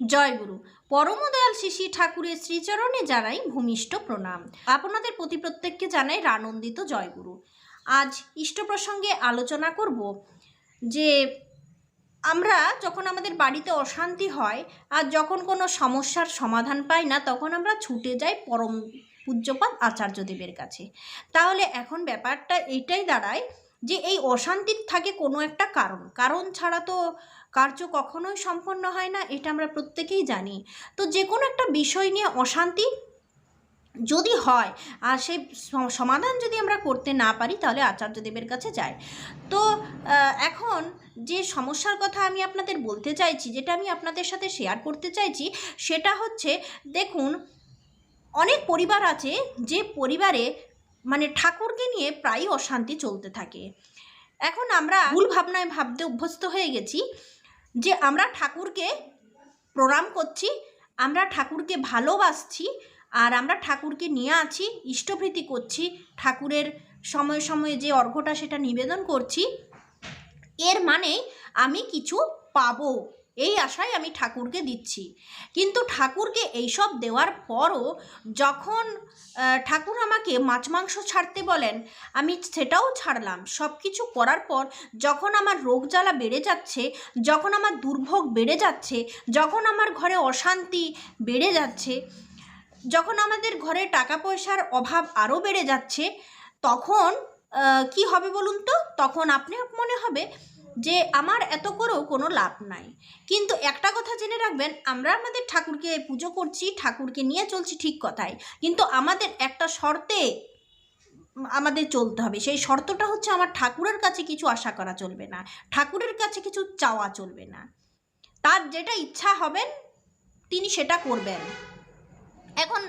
জয়গুরু পরমদয়াল শিশি ঠাকুরের শ্রীচরণে জানাই ভূমিষ্ঠ প্রণাম। আপনাদের প্রতি প্রত্যেককে জানাই রানন্দিত জয়গুরু আজ ইষ্ট প্রসঙ্গে আলোচনা করব যে আমরা যখন আমাদের বাড়িতে অশান্তি হয় আর যখন কোনো সমস্যার সমাধান পাই না, তখন আমরা ছুটে যাই পরম পূজ্যপাত আচার্যদেবের কাছে। তাহলে এখন ব্যাপারটা এইটাই দাঁড়ায় যে এই অশান্তির থাকে কোনো একটা কারণ। কারণ ছাড়া তো কার্য কখনোই সম্পন্ন হয় না, এটা আমরা প্রত্যেকেই জানি। তো যে কোনো একটা বিষয় নিয়ে অশান্তি যদি হয়, আর সেই সমাধান যদি আমরা করতে না পারি, তাহলে আচার্যদেবের কাছে যাই। তো এখন যে সমস্যার কথা আমি আপনাদের বলতে চাইছি, যেটা আমি আপনাদের সাথে শেয়ার করতে চাইছি, সেটা হচ্ছে, দেখুন, অনেক পরিবার আছে যে পরিবারে মানে ঠাকুরকে নিয়ে প্রায়ই অশান্তি চলতে থাকে। এখন আমরা ভুল ভাবনায় ভাবতে অভ্যস্ত হয়ে গেছি যে আমরা ঠাকুরকে প্রণাম করছি, আমরা ঠাকুরকে ভালোবাসছি, আর আমরা ঠাকুরকে নিয়ে আছি ইষ্টভৃতি করছি, ঠাকুরের সময়ে সময়ে যে অর্ঘ্যটা সেটা নিবেদন করছি, এর মানে আমি কিছু পাবো। এই আশায় আমি ঠাকুরকে দিচ্ছি। কিন্তু ঠাকুরকে এইসব দেওয়ার পরও যখন ঠাকুর আমাকে মাছ মাংস ছাড়তে বলেন, আমি সেটাও ছাড়লাম। সব কিছু করার পর যখন আমার রোগ জ্বালা বেড়ে যাচ্ছে, যখন আমার দুর্ভোগ বেড়ে যাচ্ছে, যখন আমার ঘরে অশান্তি বেড়ে যাচ্ছে, যখন আমাদের ঘরে টাকা পয়সার অভাব আরও বেড়ে যাচ্ছে, তখন কি হবে বলুন তো? তখন আপনি মনে হবে যে আমার এত করেও কোনো লাভ নাই। কিন্তু একটা কথা জেনে রাখবেন, আমরা আমাদের ঠাকুরকে পুজো করছি, ঠাকুরকে নিয়ে চলছি ঠিক কথাই। কিন্তু আমাদের একটা শর্তে আমাদের চলতে হবে। সেই শর্তটা হচ্ছে আমার ঠাকুরের কাছে কিছু আশা করা চলবে না। ঠাকুরের কাছে কিছু চাওয়া চলবে না। তার যেটা ইচ্ছা হবেন, তিনি সেটা করবেন। এখন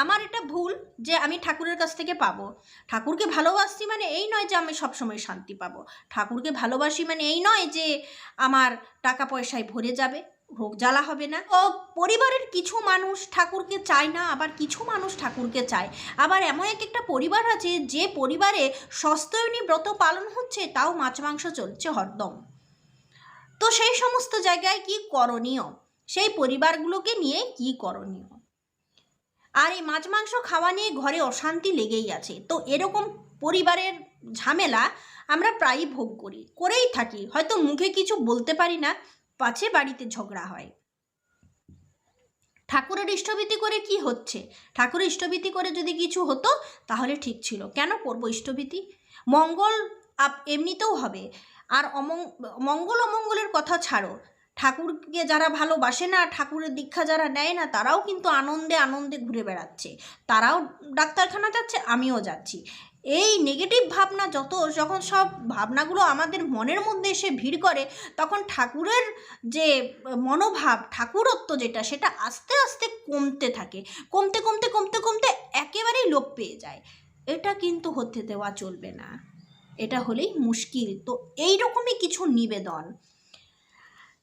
আমার এটা ভুল যে আমি ঠাকুরের কাছ থেকে পাবো। ঠাকুরকে ভালোবাসছি মানে এই নয় যে আমি সবসময় শান্তি পাবো। ঠাকুরকে ভালোবাসি মানে এই নয় যে আমার টাকা পয়সায় ভরে যাবে, রোগ জ্বালা হবে না। ও পরিবারের কিছু মানুষ ঠাকুরকে চায় না, আবার কিছু মানুষ ঠাকুরকে চায়। আবার এমন এক একটা পরিবার আছে যে পরিবারে সস্তয়নী ব্রত পালন হচ্ছে, তাও মাছ মাংস চলছে হরদম। তো সেই সমস্ত জায়গায় কি করণীয়? সেই পরিবারগুলোকে নিয়ে কি করণীয়? আর এই মাছ মাংস খাওয়া নিয়ে ঘরে অশান্তি লেগেই আছে। তো এরকম পরিবারের ঝামেলা আমরা প্রায়ই ভোগ করি, করেই থাকি। হয়তো মুখে কিছু বলতে পারি না, পাছে বাড়িতে ঝগড়া হয়। ঠাকুরের ইষ্টভীতি করে কি হচ্ছে? ঠাকুরের ইষ্টভীতি করে যদি কিছু হতো, তাহলে ঠিক ছিল। কেন করব ইষ্টভীতি? মঙ্গল আপ, এমনিতেও হবে। আর অমং, মঙ্গল অমঙ্গলের কথা ছাড়ো। ঠাকুরকে যারা ভালোবাসে না, ঠাকুরের দীক্ষা যারা নেয় না, তারাও কিন্তু আনন্দে আনন্দে ঘুরে বেড়াচ্ছে। তারাও ডাক্তারখানা যাচ্ছে, আমিও যাচ্ছি। এই নেগেটিভ ভাবনা যত, যখন সব ভাবনাগুলো আমাদের মনের মধ্যে এসে ভিড় করে, তখন ঠাকুরের যে মনোভাব, ঠাকুরত্ব যেটা, সেটা আস্তে আস্তে কমতে থাকে। কমতে কমতে কমতে কমতে একেবারেই লোপ পেয়ে যায়। এটা কিন্তু হতে দেওয়া চলবে না। এটা হলেই মুশকিল। তো এই রকমই কিছু নিবেদন।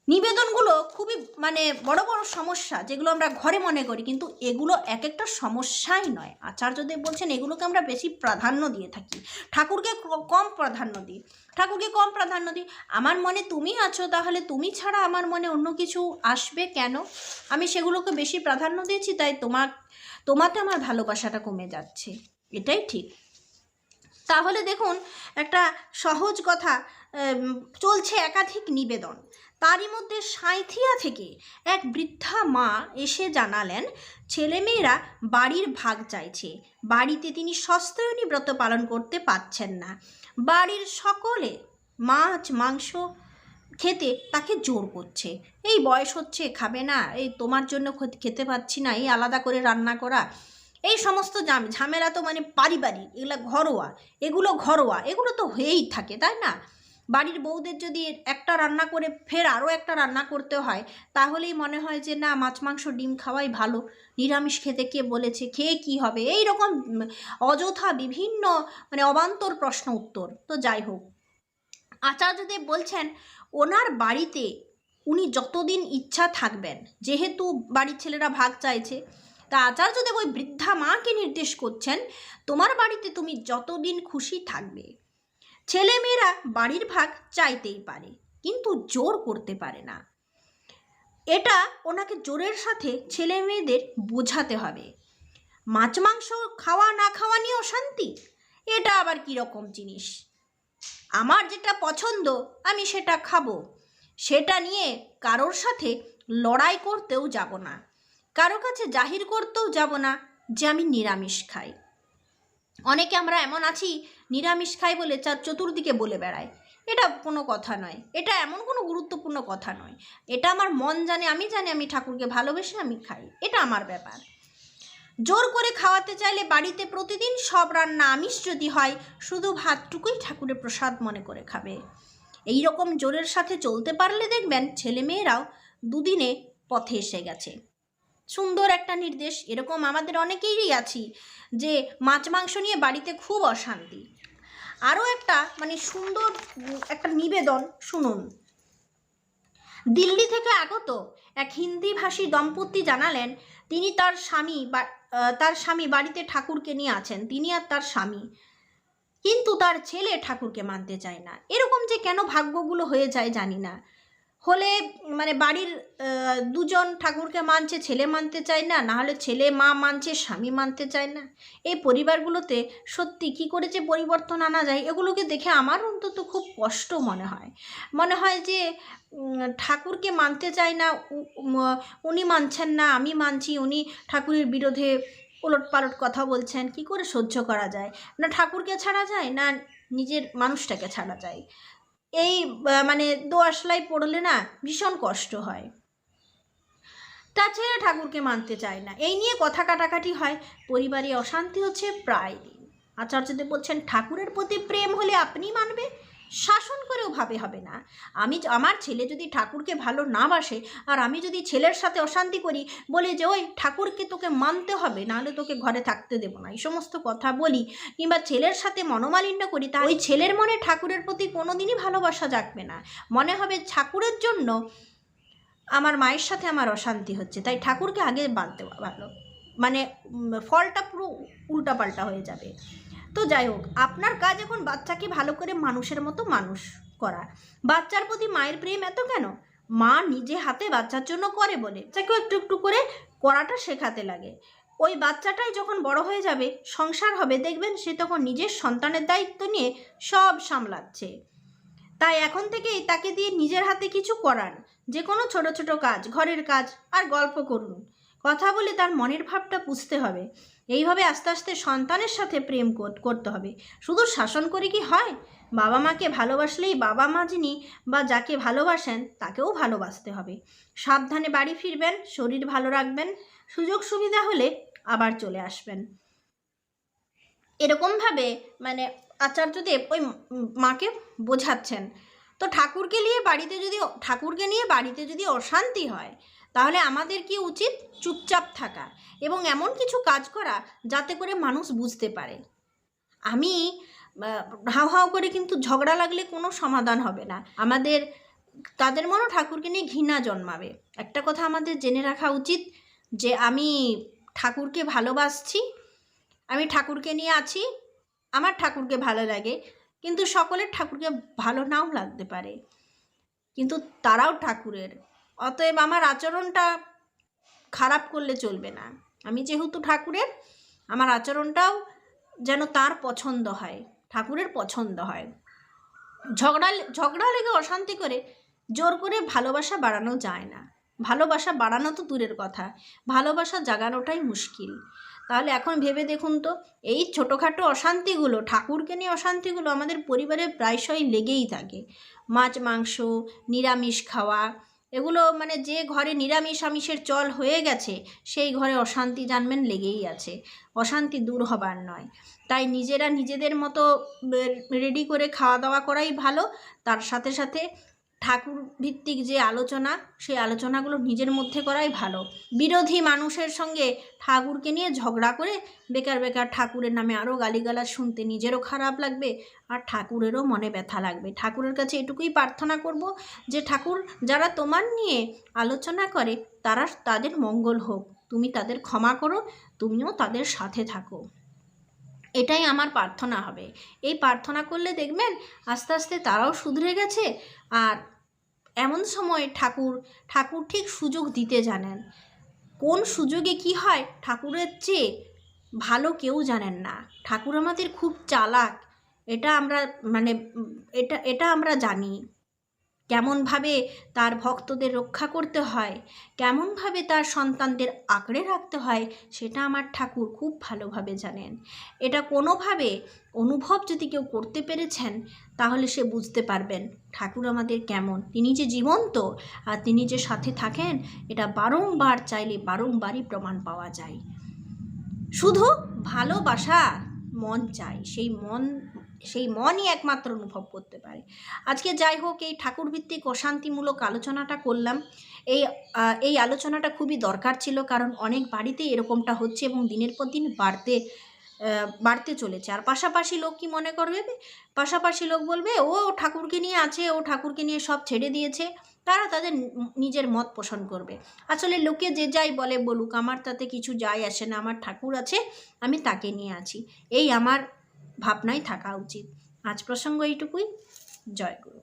নিবেদনগুলো খুবই মানে বড় বড় সমস্যা যেগুলো আমরা ঘরে মনে করি, কিন্তু এগুলো এক একটা সমস্যাই নয়। আচার্যদেব বলছেন, এগুলোকে আমরা বেশি প্রাধান্য দিয়ে থাকি। ঠাকুরকে কম প্রাধান্য দিই। ঠাকুরকে কম প্রাধান্য দিই। আমার মনে তুমি আছো, তাহলে তুমি ছাড়া আমার মনে অন্য কিছু আসবে কেন? আমি সেগুলোকে বেশি প্রাধান্য দিয়েছি, তাই তোমার তোমাতে আমার ভালোবাসাটা কমে যাচ্ছে। এটাই ঠিক। তাহলে দেখুন, একটা সহজ কথা চলছে একাধিক নিবেদন। তারই মধ্যে সাঁথিয়া থেকে এক বৃদ্ধা মা এসে জানালেন, ছেলেমেয়েরা বাড়ির ভাগ চাইছে। বাড়িতে তিনি সস্তয়নী ব্রত পালন করতে পারছেন না। বাড়ির সকলে মাছ, মাংস খেতে তাকে জোর করছে। এই বয়স হচ্ছে, খাবে না, এই তোমার জন্য খেতে পাচ্ছি না, এই আলাদা করে রান্না করা। এই সমস্ত ঝামেলা তো মানে পারিবারিক, এগুলো ঘরোয়া এগুলো ঘরোয়া, এগুলো তো হয়েই থাকে, তাই না? বাড়ির বউদের যদি একটা রান্না করে ফের আরও একটা রান্না করতে হয়, তাহলেই মনে হয় যে না, মাছ, মাংস, ডিম খাওয়াই ভালো। নিরামিষ খেতে কে বলেছে, খেয়ে কি হবে? এই রকম অযথা বিভিন্ন মানে অবান্তর প্রশ্ন উত্তর। তো যাই হোক, আচার্যদেব বলছেন, ওনার বাড়িতে উনি যতদিন ইচ্ছা থাকবেন, যেহেতু বাড়ির ছেলেরা ভাগ চাইছে তা আচার্যদেব ওই বৃদ্ধা মাকে নির্দেশ করছেন, তোমার বাড়িতে তুমি যতদিন খুশি থাকবে। ছেলেমেয়েরা বাড়ির ভাগ চাইতেই পারে, কিন্তু জোর করতে পারে না। এটা ওনাকে জোরের সাথে ছেলে মেয়েদের বোঝাতে হবে। মাছ, মাংস খাওয়া, না খাওয়া নিয়ে অশান্তি এটা আবার কী রকম জিনিস? আমার যেটা পছন্দ, আমি সেটা খাব। সেটা নিয়ে কারোর সাথে লড়াই করতেও যাব না। কারও কাছে জাহির করতেও যাব না যে আমি নিরামিষ খাই। অনেকে আমরা এমন আছি, নিরামিষ খাই বলে চার চতুর্দিকে বলে বেড়ায়। এটা কোনো কথা নয়। এটা এমন কোনো গুরুত্বপূর্ণ কথা নয়। এটা আমার মন জানে, আমি জানি আমি ঠাকুরকে ভালোবেসে আমি খাই। এটা আমার ব্যাপার। জোর করে খাওয়াতে চাইলে বাড়িতে প্রতিদিন সব রান্না আমিষ যদি হয়, শুধু ভাতটুকুই ঠাকুরের প্রসাদ মনে করে খাবে। এই রকম জোরের সাথে চলতে পারলে দেখবেন ছেলেমেয়েরাও দুদিনে পথে এসে গেছে। সুন্দর একটা নির্দেশ, এরকম আমাদের অনেকেরই আছি যে মাছ মাংস নিয়ে বাড়িতে খুব অশান্তি। আরও একটা মানে সুন্দর একটা নিবেদন, শুনুন। দিল্লি থেকে আগত এক হিন্দিভাষী দম্পতি জানালেন, তিনি তার স্বামী তার স্বামী বাড়িতে ঠাকুরকে নিয়ে আছেন, তিনি আর তার স্বামী। কিন্তু তার ছেলে ঠাকুরকে মানতে চায় না। এরকম যে কেন ভাগ্যগুলো হয়ে যায় জানি না। হলে মানে বাড়ির দুজন ঠাকুরকে মানছে, ছেলে মানতে চায় না না হলে ছেলে মা মানছে, স্বামী মানতে চায় না। এই পরিবারগুলোতে সত্যি কি করে যে পরিবর্তন আনা যায়, এগুলোকে দেখে আমার অন্তত খুব কষ্ট মনে হয়। মনে হয় যে ঠাকুরকে মানতে চায় না উনি মানছেন না, আমি মানছি, উনি ঠাকুরের বিরোধে ওলট পালট কথা বলছেন, কি করে সহ্য করা যায়? না ঠাকুরকে ছাড়া যায়, না নিজের মানুষটাকে ছাড়া যায়। এই মানে দোয়াশলাই পড়লে না ভীষণ কষ্ট হয়। তাছাড়া ঠাকুরকে মানতে চায় না। এই নিয়ে কথা কাটাকাটি হয়। পরিবারে অশান্তি হচ্ছে প্রায় দিন। আচার্যদেব বলছেন, ঠাকুরের প্রতি প্রেম হলে আপনি মানবে। শাসন করেও ভাবে হবে না। আমি আমার ছেলে যদি ঠাকুরকে ভালো না বাসে, আর আমি যদি ছেলের সাথে অশান্তি করি, বলে যে, ওই ঠাকুরকে তোকে মানতে হবে, নাহলে তোকে ঘরে থাকতে দেবো না। এই সমস্ত কথা বলি, কিংবা ছেলের সাথে মনোমালিন্য করি, তা ওই ছেলের মনে ঠাকুরের প্রতি কোনোদিনই ভালোবাসা জাগবে না। মনে হবে ঠাকুরের জন্য আমার মায়ের সাথে আমার অশান্তি হচ্ছে, তাই ঠাকুরকে আগে বাঁধতে ভালো। মানে ফলটা পুরো উল্টাপাল্টা হয়ে যাবে। তো যাই হোক, আপনার কাজ এখন বাচ্চাকে ভালো করে মানুষের মতো মানুষ করা। বাচ্চার প্রতি মায়ের প্রেম এত কেন? মা নিজে হাতে বাচ্চার জন্য করে বলে বাচ্চাকেও একটু একটু করে করাটা শেখাতে লাগে। ওই বাচ্চাটাই যখন বড় হয়ে যাবে, সংসার হবে, দেখবেন সে তখন নিজের সন্তানের দায়িত্ব নিয়ে সব সামলাচ্ছে। তাই এখন থেকেই তাকে দিয়ে নিজের হাতে কিছু করান। যে কোনো ছোট ছোট কাজ, ঘরের কাজ, আর গল্প করুন। কথা বলে তার মনের ভাবটা বুঝতে হবে। এইভাবে আস্তে আস্তে সন্তানের সাথে প্রেম করতে হবে। শুধু শাসন করে কি হয়? বাবা মাকে ভালোবাসলেই বাবা মা যিনি বা যাকে ভালোবাসেন তাকেও ভালোবাসতে হবে। সাবধানে বাড়ি ফিরবেন, শরীর ভালো রাখবেন, সুযোগ সুবিধা হলে আবার চলে আসবেন। এরকমভাবে মানে আচার্যদেব ওই মাকে বোঝাচ্ছেন। তো ঠাকুরকে নিয়ে বাড়িতে যদি, ঠাকুরকে নিয়ে বাড়িতে যদি অশান্তি হয় তাহলে আমাদের কি উচিত? চুপচাপ থাকা এবং এমন কিছু কাজ করা যাতে করে মানুষ বুঝতে পারে। আমি হাও হাও করে কিন্তু ঝগড়া লাগলে কোনো সমাধান হবে না। আমাদের, তাদের মনে ঠাকুরকে নিয়ে ঘৃণা জন্মাবে। একটা কথা আমাদের জেনে রাখা উচিত যে আমি ঠাকুরকে ভালোবাসছি, আমি ঠাকুরকে নিয়ে আছি, আমার ঠাকুরকে ভালো লাগে, কিন্তু সকলের ঠাকুরকে ভালো নাও লাগতে পারে। কিন্তু তারাও ঠাকুরের অতএব আমার আচরণটা খারাপ করলে চলবে না। আমি যেহেতু ঠাকুরের, আমার আচরণটাও যেন তার পছন্দ হয়, ঠাকুরের পছন্দ হয়। ঝগড়া ঝগড়া লেগে অশান্তি করে জোর করে ভালোবাসা বাড়ানো যায় না। ভালোবাসা বাড়ানো তো দূরের কথা, ভালোবাসা জাগানোটাই মুশকিল। তাহলে এখন ভেবে দেখুন তো, এই ছোটোখাটো অশান্তিগুলো, ঠাকুরকে নিয়ে অশান্তিগুলো আমাদের পরিবারে প্রায়শই লেগেই থাকে। মাছ, মাংস, নিরামিষ খাওয়া এগুলো মানে যে ঘরে নিরামিষ আমিষের চল হয়ে গেছে, সেই ঘরে অশান্তি জানবেন লেগেই আছে। অশান্তি দূর হবার নয়। তাই নিজেরা নিজেদের মতো রেডি করে খাওয়া দাওয়া করাই ভালো। তার সাথে সাথে ঠাকুর ভিত্তিক যে আলোচনা, সেই আলোচনাগুলো নিজের মধ্যে করাই ভালো। বিরোধী মানুষের সঙ্গে ঠাকুরকে নিয়ে ঝগড়া করে বেকার বেকার ঠাকুরের নামে আরও গালিগালাজ শুনতে নিজেরও খারাপ লাগবে আর ঠাকুরেরও মনে ব্যথা লাগবে। ঠাকুরের কাছে এটুকুই প্রার্থনা করব যে ঠাকুর, যারা তোমার নিয়ে আলোচনা করে, তারা তাদের মঙ্গল হোক। তুমি তাদের ক্ষমা করো, তুমিও তাদের সাথে থাকো। এটাই আমার প্রার্থনা হবে। এই প্রার্থনা করলে দেখবেন আস্তে আস্তে তারাও শুধরে গেছে আর এমন সময় ঠাকুর ঠাকুর ঠিক সুযোগ দিতে জানেন। কোন সুযোগে কি হয়? ঠাকুরের চেয়ে ভালো কেউ জানেন না। ঠাকুর আমাদের খুব চালাক। এটা আমরা মানে এটা এটা আমরা জানি। কেমনভাবে তার ভক্তদের রক্ষা করতে হয়, কেমনভাবে তার সন্তানদের আঁকড়ে রাখতে হয়, সেটা আমার ঠাকুর খুব ভালোভাবে জানেন। এটা কোনোভাবে অনুভব যদি কেউ করতে পেরেছেন, তাহলে সে বুঝতে পারবেন ঠাকুর আমাদের কেমন। তিনি যে জীবন্ত আর তিনি যে সাথে থাকেন, এটা বারংবার চাইলে বারংবারই প্রমাণ পাওয়া যায়। শুধু ভালোবাসা মন চাই, সেই মন সেই মনই একমাত্র অনুভব করতে পারে। আজকে যাই হোক, এই ঠাকুর ভিত্তিক অশান্তিমূলক আলোচনাটা করলাম। এই এই আলোচনাটা খুবই দরকার ছিল কারণ অনেক বাড়িতে এরকমটা হচ্ছে এবং দিনের পর দিন বাড়তে বাড়তে চলেছে। আর পাশাপাশি লোক কি মনে করবে? পাশাপাশি লোক বলবে, ও ঠাকুরকে নিয়ে আছে, ও ঠাকুরকে নিয়ে সব ছেড়ে দিয়েছে। তারা তাদের নিজের মত পোষণ করবে। আসলে লোকে যে যাই বলে বলুক, আমার তাতে কিছু যায় আসে না, আমার ঠাকুর আছে, আমি তাকে নিয়ে আছি। এই আমার ভাবনায় থাকা উচিত। আজ প্রসঙ্গ এইটুকুই। জয় গুরু।